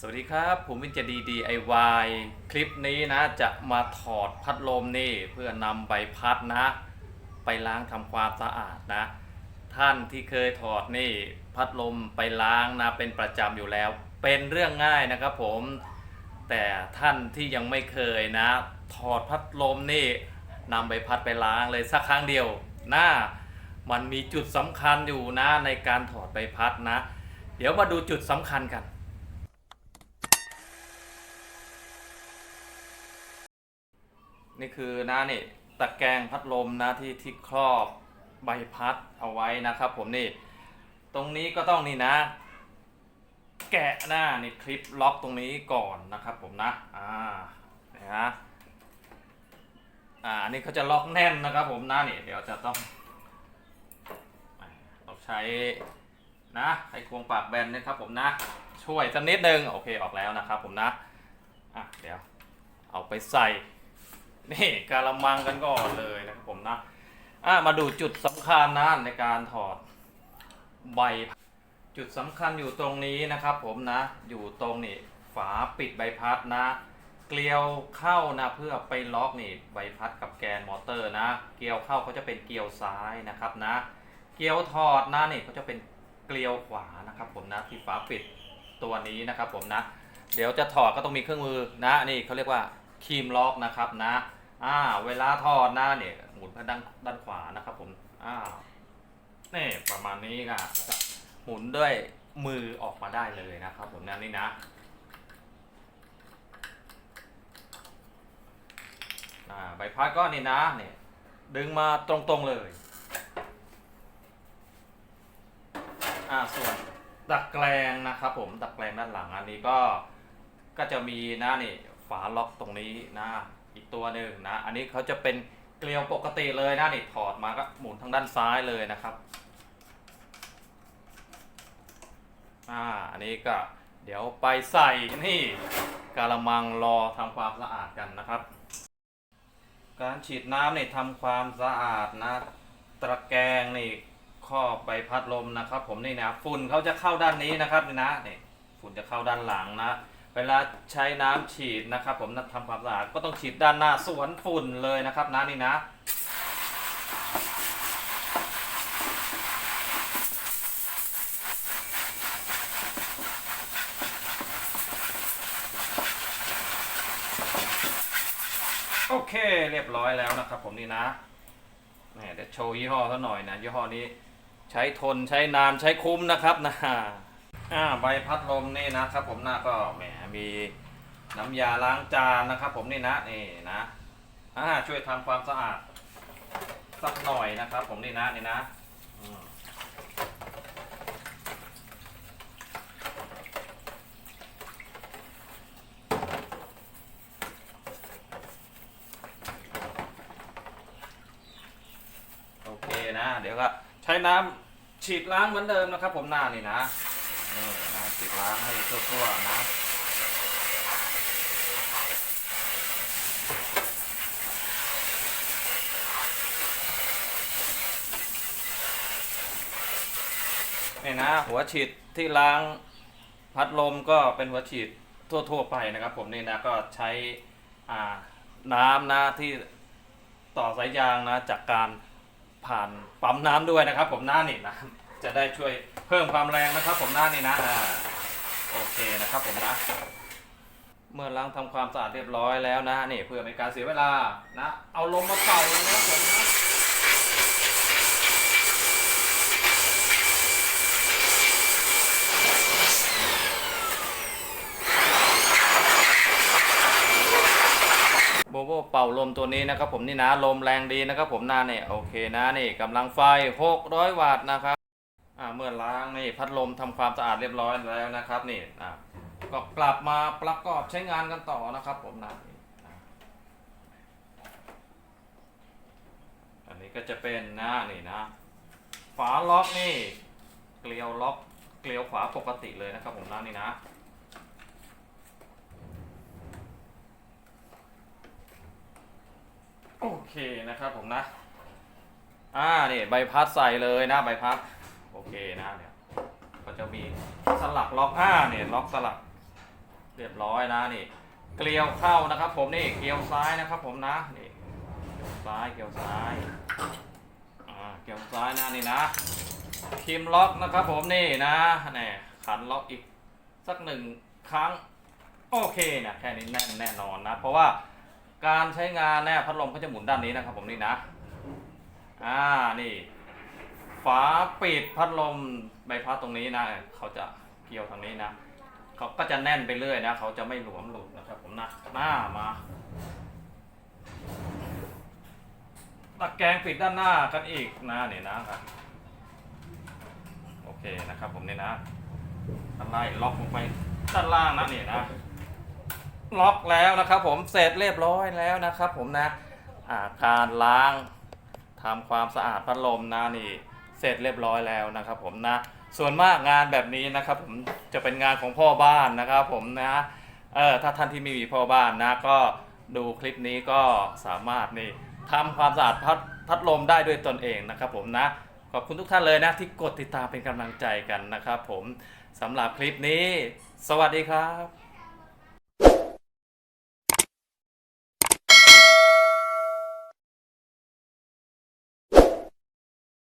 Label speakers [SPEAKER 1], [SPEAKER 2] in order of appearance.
[SPEAKER 1] สวัสดีครับ ผมวินเจดี DIY คลิปนี้นะ จะมาถอดพัดลมนี่เพื่อนำใบพัดนะ ไปล้างทำความสะอาดนะ ท่านที่เคยถอดนี่พัดลมไปล้างนะเป็นประจำอยู่แล้ว เป็นเรื่องง่ายนะครับผม แต่ท่านที่ยังไม่เคยนะ ถอดพัดลมนี่นำใบพัดไปล้างเลยสักครั้งเดียวนะ มันมีจุดสำคัญอยู่นะในการถอดใบพัดนะ เดี๋ยวมาดูจุดสำคัญกัน นี่คือนะนี่ตะแกรงพัดลมนะที่ที่ครอบใบพัดเอาไว้นะครับ ผมนี่ ตรงนี้ก็ต้องนี่นะ แกะหน้านี่คลิปล็อกตรงนี้ก่อนนะครับ ผมนะอ่านะฮะอ่าอันนี้เขาจะล็อกแน่นนะครับ ผมนะนี่เดี๋ยวจะต้องเราใช้นะไขควงปากแบนนะครับ ผมนะ ช่วยสักนิดนึงโอเคออกแล้วนะครับ ผมนะอะเดี๋ยวเอาไปใส่ นี่กาละมังกันก่อนเลยนะครับผมนะอะมาดูจุดสำคัญนะในการถอดใบ จุดสำคัญอยู่ตรงนี้นะครับ ผมนะ อยู่ตรงนี่ฝาปิดใบพัดนะ เกลียวเข้านะเพื่อไปล็อกนี่ใบพัดกับแกนมอเตอร์นะ เกลียวเข้าเขาจะเป็นเกลียวซ้ายนะครับนะ เกลียวถอดนะนี่เขาจะเป็นเกลียวขวานะครับผมนะที่ฝาปิดตัวนี้นะครับผมนะ เดี๋ยวจะถอดก็ต้องมีเครื่องมือนะนี่เขาเรียกว่าคีมล็อกนะครับนะ อ่า เวลาถอดนะเนี่ยหมุนไปด้านด้านขวานะครับผมอ่านี่ประมาณนี้ค่ะแล้วก็หมุนด้วยมือออกมาได้เลยนะครับผมนะนี่นะอ่าใบพัดก็นี่นะเนี่ยดึงมาตรงๆเลยอ่าส่วนตะแกรงนะครับผมตะแกรงด้านหลังอันนี้ก็ก็จะมีนะนี่ฝาล็อกตรงนี้นะ อีกตัวหนึ่งนะ อันนี้เขาจะเป็นเกลียวปกติเลยนะนี่ถอดมาก็หมุนทางด้านซ้ายเลยนะครับ อ่า อันนี้ก็เดี๋ยวไปใส่นี่กาละมังรอทำความสะอาดกันนะครับ การฉีดน้ำนี่ทำความสะอาดนะ ตะแกรงนี่ครอบใบพัดลมนะครับ ผมนี่นะฝุ่นเขาจะเข้าด้านนี้นะครับนี่นะนี่ฝุ่นจะเข้าด้านหลังนะ เวลาใช้น้ำฉีดนะครับ ผมนัดทำความสะอาดก็ต้องฉีดด้านหน้าสวนฝุ่นเลยนะครับนะนี่นะ โอเคเรียบร้อยแล้วนะครับ ผมนี่นะแหมเดี๋ยวโชว์ยี่ห้อเขาหน่อยนะยี่ห้อนี้ ใช้ทนใช้นานใช้คุ้มนะครับนะ อ่าใบพัดลมนี่นะครับ ผมนะก็แหมมีน้ำยาล้างจานนะครับ ผมนี่นะนี่นะอ่าช่วยทำความสะอาดสักหน่อยนะครับ ผมนี่นะนี่นะอโอเคนะ เดี๋ยวก็ใช้น้ำฉีดล้างเหมือนเดิมนะครับ ผมหน้านี่นะ นี่นะฉีดล้างให้ทั่วๆนะนี่นะหัวฉีดที่ล้างพัดลมก็เป็นหัวฉีดทั่ว ๆ ไปนะครับ ผมนี่นะก็ใช้อ่าน้ำนะที่ต่อสายยางนะจากการผ่านปั๊มน้ำด้วยนะครับ ผมหน้านี่นะ จะได้ช่วยเพิ่มความแรงนะครับผมหน้านี่นะอ่าโอเคนะครับผมนะ เมื่อล้างทำความสะอาดเรียบร้อยแล้วนะนี่เพื่อเป็นการเสียเวลานะ เอาลมมาเป่าเลยนะผมนะโบโบเป่าลมตัวนี้นะครับผมนี่นะลมแรงดีนะครับผมนะเนี่ยโอเคนะนี่กำลังไฟ 600 วัตต์นะครับ อ่าเมื่อล้างนี่พัดลมทำความสะอาดเรียบร้อยแล้วนะครับนี่อ่าก็กลับมาประกอบใช้งานกันต่อนะครับผมนะอันนี้ก็จะเป็นหนะนี่นะ ฝาล็อกนี่เกลียวล็อกเกลียวขวาปกติเลยนะครับผมนะนี่นะโอเคนะครับผมนะ อ่า นี่ใบพัดใส่เลยนะใบพัด เคนะเนี่ยก็จะมีสลักล็อกอ่าเนี่ยล็อกสลักเรียบร้อยนะนี่ เกลียวเข้านะครับ ผมนี่เกลียวซ้ายนะครับ ผมนะนี่เกลียวซ้ายเกลียวซ้ายอ่าเกลียวซ้ายนะนี่นะพิมล็อกนะครับ ผมนี่นะนี่ขันล็อกอีกสักหนึ่งครั้งโอเคนะแค่นี้แน่นแน่นอนนะ เพราะว่าการใช้งานเนี่ยพัดลมเขาจะหมุนด้านนี้นะครับ ผมนี่นะ อ่านี่ ฝาปิดพัดลมใบพัดตรงนี้นะเขาจะเกี่ยวทางนี้นะเขาก็จะแน่นไปเรื่อยนะเขาจะไม่หลวมหลุดนะครับผมนะหน้ามาตะแกรงปิดด้านหน้ากันอีกนะนี่นะครับโอเคนะครับผมเนี่ยนะไล่ล็อกลงไปด้านล่างนะนี่นะล็อกแล้วนะครับ ผมเสร็จเรียบร้อยแล้วนะครับ ผมนะาการล้างทำความสะอาดพัดลมนะนี่ เสร็จเรียบร้อยแล้วนะครับผมนะส่วนมากงานแบบนี้นะครับผมจะเป็นงานของพ่อบ้านนะครับผมนะเออถ้าท่านที่ไม่มีพ่อบ้านนะก็ดูคลิปนี้ก็สามารถนี่ทำความสะอาดพัดพัดลมได้ด้วยตนเองนะครับผมนะขอบคุณทุกท่านเลยนะที่กดติดตามเป็นกำลังใจกันนะครับผมสำหรับคลิปนี้ สวัสดีครับ